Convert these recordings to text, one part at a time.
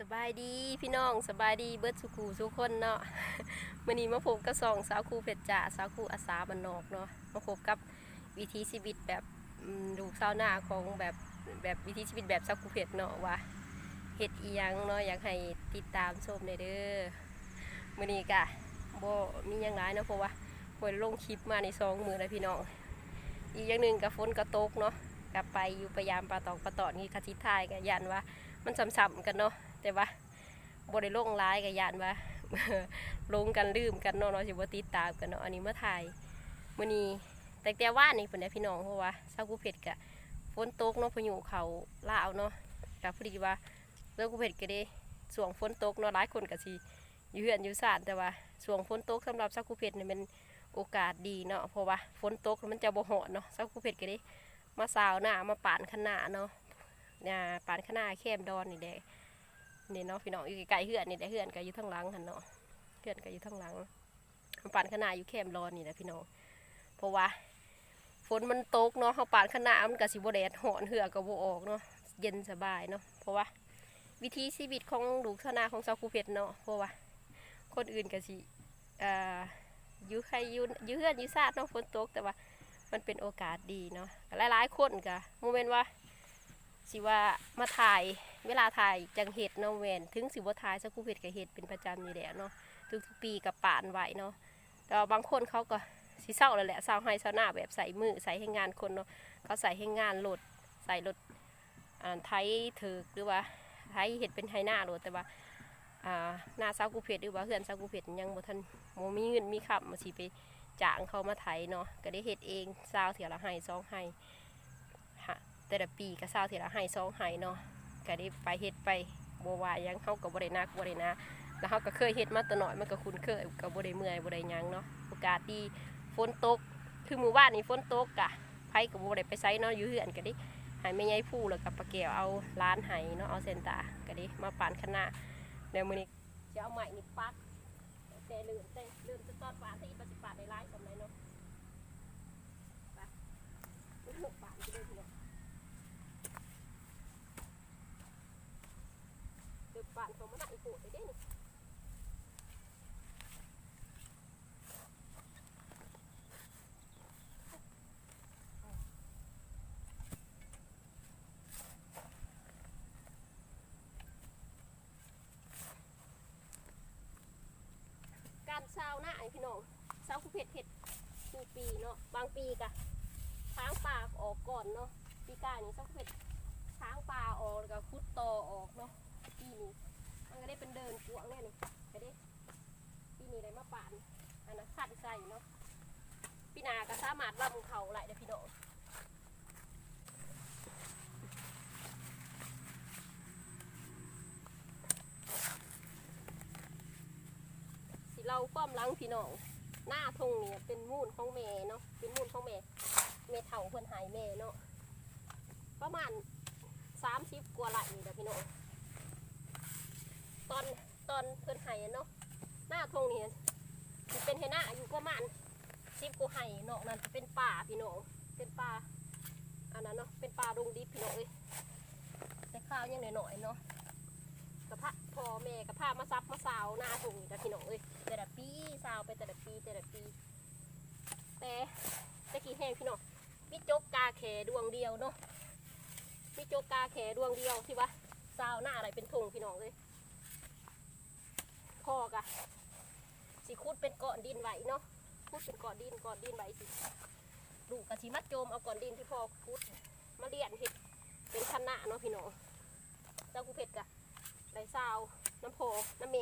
สบายดีพี่น้องสบายดีเบิร์ดสุขูทุกคนเนาะมื่อนี้มาพบกับสองสาวครูเพชรจ่าสาวครูอาสาบันนอกเนาะมาพบกับวิถีชีวิตแบบอืมลูกสาวหน้าของแบบแบบวิถีชีวิตแบบสาวครูเพชรเนาะว่าเฮ็ดอียังเนาะอยากให้ติดตามชมในเด้อมื่อนี้กะบ่มียังหลายเนาะเพราะว่าคอยลงคลิปมาในสองมือแล้วพี่น้องอีกอย่างหนึ่งกับฝนกระตกเนาะกลับไปอยู่พยายามปลาตองปลาตอดนี่คาทิทายกับยันว่า มันซ้ำๆกันเนาะ แต่ว่าบ่ได้ลงร้ายกับยันว่าลงกันลืมกันเนาะเนาะสิบ่ติดตามกันเนาะอันนี้เมื่อถ่ายมื้อนี้แต่แต่ว่านี่เพิ่นได้พี่น้องเพราะว่าซากุเพชรกะฝนตกเนาะพายุเขาลาวเนาะก็พอดีว่าซากุเพชรก็ได้ช่วงฝนตกเนาะหลายคนก็สิอยู่เฮือนอยู่ซ่านแต่ว่าช่วงฝนตกสำหรับซากุเพชรนี่เป็นโอกาสดีเนาะเพราะว่าฝนตกมันจะบ่ฮ้อนเนาะซากุเพชรก็ได้มาสาวหน้ามาปานขนาเนาะเนี่ยปานขางหนาแคมดอนนี่แหละ นี่เนาะพี่น้องอยู่ไกลๆเฮือนนี่แหละเฮือนก็อยู่ทางหลังหันเนาะเฮือนก็อยู่ทางหลังปานขนาอยู่แคมดอนนี่แหละพี่น้องเพราะว่าฝนมันตกเนาะเขาปานขนามันก็สิบแดดหอนเหือก็บ่ออกเนาะเย็นสบายเนาะเพราะว่าวิธีชีวิตของลูกชนาของชาวคูเพชรเนาะเพราะว่าคนอื่นก็สิอ่าอยู่ใครอยู่อยู่เฮือนอยู่ซาดเนาะฝนตกแต่ว่ามันเป็นโอกาสดีเนาะหลายๆคนก็โมเมนต์ว่า สิว่ามาถ่ายเวลาถ่ายจังเห็ดเนาะแวนถึงสิบ่ถ่ายสักกูเห็ดกับเห็ดเป็นประจำอยู่แล้วเนาะทุกๆปีกับป่านไหวเนาะแต่บางคนเขาก็สิเศร้าแล้วแหละเศร้าให้เศร้าหน้าแบบใส่มือใส่ให้งานคนเนาะเขาใส่ให้งานรถใส่รถอ่าไทยถือกหรือว่าไทยเห็ดเป็นไทยหน้ารถแต่ว่าหน้าเศร้ากูเพชรหรือว่าเฮือนเศร้ากูเพชรยังบ่ทันบ่มีเงินมีขับมาสิไปจ้างเขามาไถเนาะก็ได้เห็ดเองเศร้าเถียละให้สองให้ฮ แต่ละปีก็เศร้าทีละให้สองให้เนาะก็ได้ไปเฮ็ดไปบัววายังเข้าก็บ่ได้นักบ่ได้นะแล้วเขาก็เคยเฮ็ดมาตหน่อยมันก็คุ้นเคยก็บ่ได้เมื่อยบ่ได้หยังเนาะโอกาสดีฝนตกคือมื้อวานนี้ฝนตกกะไผก็บ่ได้ไปไสเนาะอยู่เฮือนก็ได้ให้แม่ยายผู้แล้วก็ปลาแก้วเอาล้านให้เนาะเอาเส้นตาก็ได้มาปานคณะเดี๋ยวมือนี้จะเอาไม้นี่ปักแต่ลืมแต่ลืมจะตอดปาดที่ปฏิปาดได้หลายสำไรเนาะไปลูกปาดไปเลยทีเดียว เดือ บ้านเขามาได้โหดไปเด้นี่การเช้าหน้าไอพี่น้องเช้าคุเผ็ดเผ็ดปีปีเนาะบางปีกะช้างป่าออกก่อนเนาะปีกานี่เช้าคุเผ็ดช้างป่าออกแล้วก็คุดตอออกเนาะ ปีนี้มันก็ได้เป็นเดินกวงเนี่ยนี่ก็ได้ปีนี้ได้มาป่านอันนั้นขัดใส่เนาะปีหนาก็สามารถลำเขาไหลได้พี่น้องสิเราความหลังพี่น้องหน้าทงเนี่ยเป็นมูลของแม่เนาะเป็นมูลของแม่แม่เฒ่าเพิ่นหายแม่เนาะประมาณสามสิบกว่าไหลนี่แหละพี่น้อง ตอนตอนเพิ่นไห้อะเนาะหน้าทงนี่สิเป็นให้หน้าอยู่ประมาณสิบกว่าไห้เนาะนั่นจะเป็นป่าพี่น้องเป็นป่าอันนั้นเนาะเป็นป่าดงดิบพี่น้องเอ้ยแต่ข้าวยังหน่อยๆเนาะกระพะพ่อแม่กระพามาซับมาสาวหน้าทงนี่จ้ะพี่น้องเอ้ยแต่ละปีสาวไปแต่ละปีแต่ละปีแต่ตะกี้แห้งพี่น้องมีจกกาแขดวงเดียวเนาะมีจกกาแขดวงเดียวที่ว่าสาวหน้าอะไรเป็นทงพี่น้องเลย สิคุดเป็นเกาะดินไหวเนาะคุดเป็นเกาะดินเกาะดินไหวสิลูกกะสิมัดโจมเอาเกาะดินที่พ่อคุดมาเลี้ยนเห็ดเป็นคณะเนาะพี่น้องเจ้ากูเผ็ดกะได้ซาวน้ำโพน้ำเม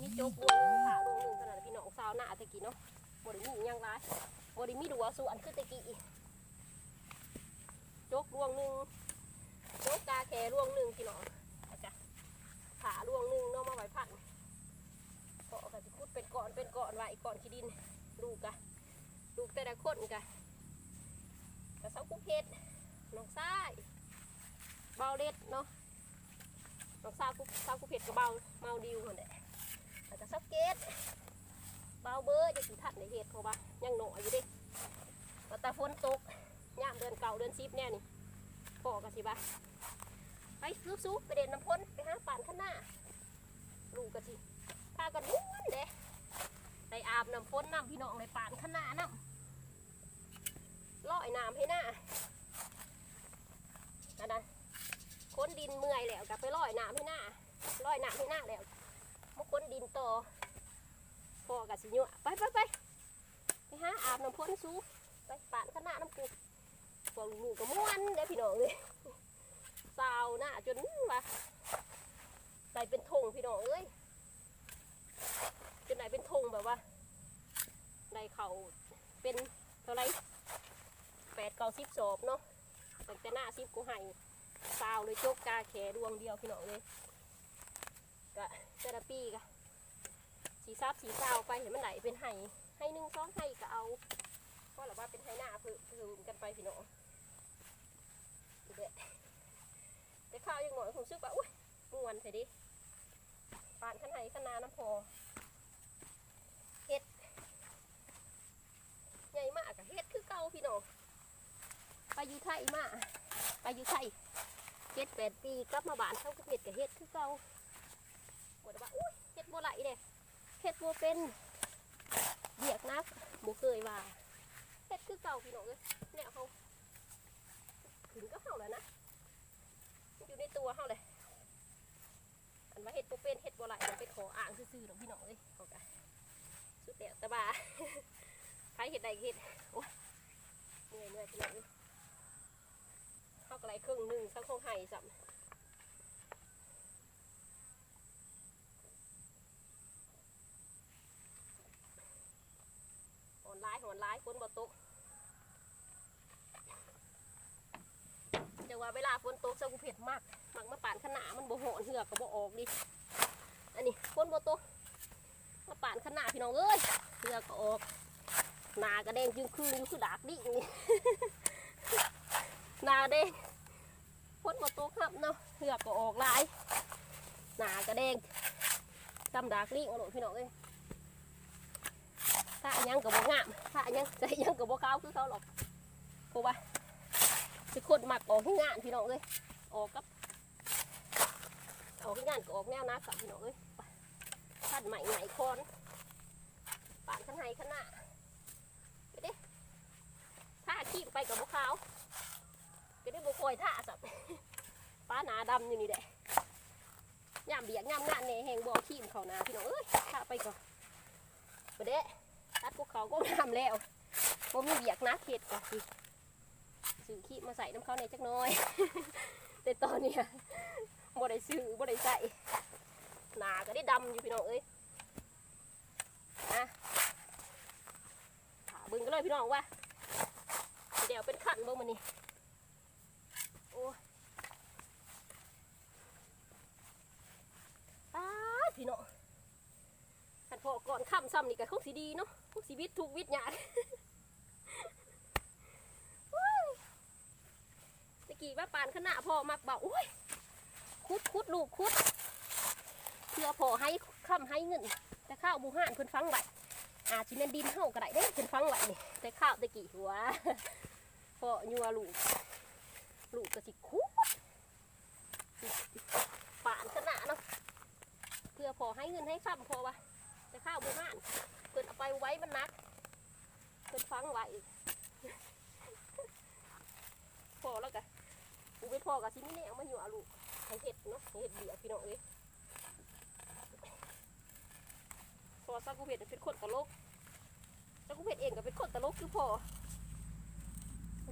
มีโจ๊กวงหนึ่งขาลวงหนึ่งขนาดพี่น้องซาวหน้าตะกี้เนาะบริมีอิหยังไรบริมีดัวส่วนคือตะกี้อีกรวงหนึ่งโจ๊กกาแครวงหนึ่งพี่น้องอาจจะ ขาลวงหนึ่งเนาะมาไว้พันเกาะกันสิคุดเป็นก่อนเป็นก่อนไว้ก่อน ขี้ดินลูกกะลูกแต่ละคนกะกะเสาคุเพชรน้องซ้ายเบาเล็ดเนาะน้องซ้ายคุเสาคุเพชรกับเบาเมาดิวคนเด้แล้วก็เสาเกตเบาเบอร์จะสิทัดในเหตุเพราะว่ายังหน่อยอยู่ดิแต่ฝนตกย่ามเดือนเก่าเดือนซิบแน่นี่พ่อกันสิบ้าไปสู้ๆไปเด่นน้ำพ้นไปหาป่านข้างหน้าลูกกะทิพากันม้วนเด้ ไปอาบน้ำพ้นน้ำพี่น้องในป่านข้างหน้าน้ำลอยน้ำให้หน้าอันนั้นค้นดินเมื่อยแล้วกลับไปลอยน้ำให้หน้าลอยน้ำให้หน้าแล้วมาค้นดินต่อพอกับสิญัวไปไปไปไปหาอาบน้ำพ้นสูไปป่านข้างหน้าน้ำกูพวกลูกก็ม้วนเด้พี่น้องเลยสาวหน้าจนว่าใส่เป็นธงพี่น้องเอ้ย บว่าได้เขาเป็นเท่าไรแปดเก้าสิบศพเนาะตั้งแต่หน้าสิบกูให้สาวเลยจกกาแขดวงเดียวพี่น้องเลยกะแต่ละปีกะสีซับสีสาวไปเห็นมันไหลเป็นไห้ให้หนึ่งสองให้ก็เอาเพราะหรือว่าเป็นไห้หน้าเพิ่มกันไปพี่น้องอีกแล้วแต่ข้าวยังหน่อยผมซึกว่าอุ้ยมวนเถอะดิปานขันไห้ขนาน้ำพอเฮ็ด ใหญ่มากอะเฮ็ดคือเก่าพี่น้องไปอยู่ไทยมาไปอยู่ไทยเฮ็ดแปดปีกลับมาบ้านเขาก็เฮ็ดกับเฮ็ดคือเก่าหมดว่าอุ้ยเฮ็ดโบไหลเด้เฮ็ดโบเป็นเบียกนักโบเคยว่าเฮ็ดคือเก่าพี่น้องเลยเนี่ยเขาถึงก็เขาแล้วนะอยู่ในตัวเขาเลยอันว่าเห็ดโปเป็นเห็ดบัวไหลมันเป็นขออ่างซื่อๆหรอกพี่น้องเลยเขากะสุดเดียวแต่บ่า เห็ดใดเห็ดโอ้ยเหนื่อยเหนื่อยพี่น้องเลยเขากระไรครึ่งหนึ่งสักคงไห้สับหอนร้ายหอนร้ายฝนบ่ตกแต่ว่าเวลาฝนตกซะกูเผ็ดมากมักมาป่านขนามันบ่หอนเหือกก็บ่ออกดิอันนี้ฝนบ่ตกมาป่านขนาพี่น้องเอ้ยเหือกก็ออก นากระแดงจึงคืนอยู่คือดากดินี่ นาแดงฝนบ่ตกครับเนาะเหือกก็ออกหลายหนากระแดงจำดากลิงเอาโหลดพี่น้องเอ้ยถ้าอันยังก็บ่งามถ้าอันยังใจยังก็บ่ขาวคือเขาหรอกเพราะว่าสิคนหมักออกที่งานพี่น้องเลยออกกับออกที่งานก็ออกแนวนักกับพี่น้องเลยไปท่านใหม่ใหญ่คนป่านขันไห้ขันหน้า ถ้าขี้ไปกับบุขาวไปได้บุคอยท่าสับป้าหนาดำอยู่นี่แหละย่ามเบียกย่ามงานเนแหงบ่อขี้มเขานาพี่น้องเอ้ยท่าไปก่อนไปเด้ตัดพวกเขาก็งามแล้วผมมีเบียกนักเข็ดก่อนสิซื้อขี้มาใส่น้ำเขาในจักน้อย แต่ตอนเนี้ยบ่ได้ซื้อบ่ได้ใส่หนาก็ได้ดำอยู่พี่น้องเอ้ยนะเบึงก็เลยพี่น้องว่า เดี๋ยวเป็นขันบิ่งมันนี่โอ้ยตาพี่น้องขันพอก่อนค่ำซ้ำนี่ก็คงสีดีเนาะคงสีวิตทุกวิทย์ยากตะกี้ว่าปานขนาดพ่อมักบอกอุ้ยคุดคุดลูกคุดเพื่อพอให้คำให้เงินแต่ข้าวบูห่านเพิ่นฟังไว้อาจสิแม่นดินเฮาก็ได้เด้เพิ่นฟังไว้นี่แต่ข้าวตะกี้หัว พ่อยัวลูกลูกก็สิคุดปานขนาดเนาะเพื่อพอให้เงินให้คำพอวะแต่ข้าวบูห่านเพิ่นเอาไปไว้มันนักเพิ่นฟังไว้พอแล้วกันกูไปพอกับที่นี่เน่มาอยู่อาลูกให้เห็ดเนาะให้เห็ดเบียร์พี่น้องเอ้ยพอซักกูเห็ดเป็นคนตลกซักกูเห็ดเองก็เป็นคนตลกคือพอ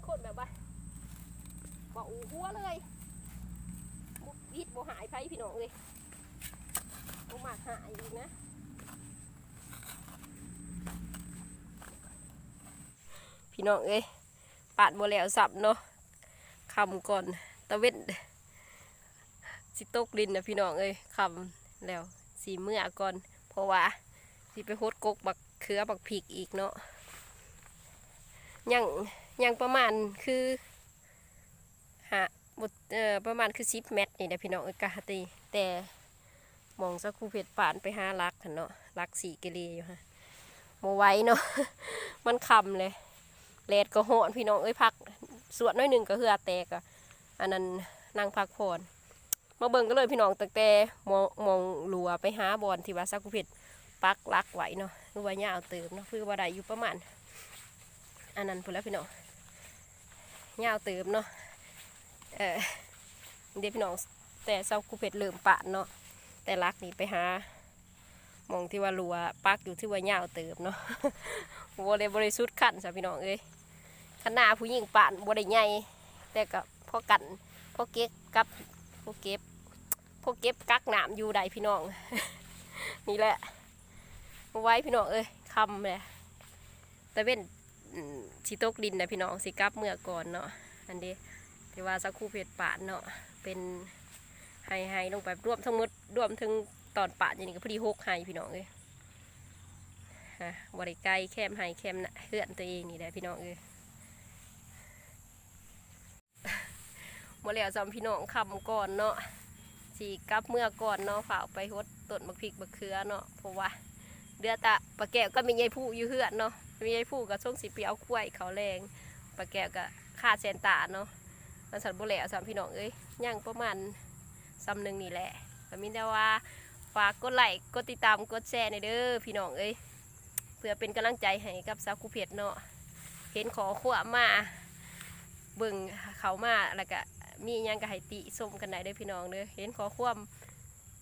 คนแบบว่าบอกอูหัวเลยบุวิดบ่หายไปพี่น้องเลยบ่มากหายอีกนะพี่น้องเอ้ยปาดบ่แล้วสับเนาะคำก่อนตะเวนสิตกดินนะพี่น้องเอ้ยคำแล้วสีเมื่อก่อน เพราะว่าสิไปโฮดกกบักเขือบักผิกอีกเนาะยัง ยังประมาณคือหาบทเอ่อประมาณคือสิบเมตรนี่นะพี่น้องเอ้ยกะตีแต่มองสักคูเพชรป่านไปหาลักเนาะลักสี่กิเลอยู่ฮะโมไว้เนาะมันคำเลยแลดก็โหนพี่น้องเอ้ยพักสวดน้อยหนึ่งก็เหือแตกอะอันนั้นนั่งพักผ่อนมาเบิ่งกันเลยพี่น้องตั้งแต่มองมองหลัวไปหาบอลที่ว่าซักกุเพชรปักลักไว้เนาะหรือว่ายาวเติมเนาะคือว่าได้อยู่ประมาณอันนั้นพุ่นแล้วพี่น้อง ยาวเติมเนาะเออเดี๋ยวพี่น้องแต่ซักกุเพชรเริ่มปานเนาะแต่ลักนี่ไปหามองที่ว่าหลัวปักอยู่ที่ว่ายาวเติมเนาะบ่ได้บริสุทธิ์ขันสะพี่น้องเอ้ยขนาผู้หญิงปานบ่ได้ใหญ่แต่ก็พอกันพ่อเก็บกับพ่อเก็บพ่อเก็บกักหน้ำอยู่ใดพี่น้อง นี่แหละเอาไว้พี่น้องเอ้ยคำเลยแต่เว้น สิตกดินนะพี่น้องสิกลับเมื่อก่อนเนาะอันนี้ที่ว่าสักคู่เพชรปานเนาะเป็นไฮไฮลงไปรวมทั้งหมดรวมถึงตอนปานอย่างนี้ก็พอดีหกไฮพี่น้องเอ้ยฮะบริไกลแคมให้แคมนะเฮือนตัวเองนี่แหละพี่น้องเอ้ยมาแล้วจำพี่น้องคำก่อนเนาะสีกลับเมื่อก่อนเนาะฝ่าไปฮดต้นมะพริกมะเขือเนาะเพราะว่าเดือตะปลาแก้วก็มียายผู้อยู่เฮือนเนาะ มียายผู้กับช่วงสีเปียวกล้วยเขาแรงปลาแก้วก็ขาดแสนตาเนาะมันสันบ่แล้วสามพี่น้องเอ้ยย่างประมาณซำหนึ่งนี่แหละก็มีแต่ว่าฝากกดไลค์กดติดตามกดแชร์ในเด้อพี่น้องเอ้ยเพื่อเป็นกำลังใจให้กับสาวคูเพชรเนาะเห็นขอขวมาเบิ่งเขามาแล้วก็มีอิหยังก็ให้ติส้มกันได้เด้อพี่น้องเด้อเห็นขอความ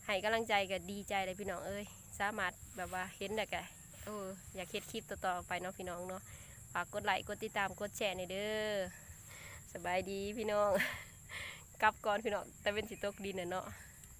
ให้กำลังใจก็ดีใจเลยพี่น้องเอ้ยสามารถแบบว่าเห็นแล้วก็ เอออยากเฮ็ดคลิปต่อๆไปเนาะพี่น้องเนาะฝากกดไลค์กดติดตามกดแชร์ในอยเด้อสบายดีพี่น้องกลับก่อนพี่น้องแต่เป็นสิตกดินน่ะเนาะ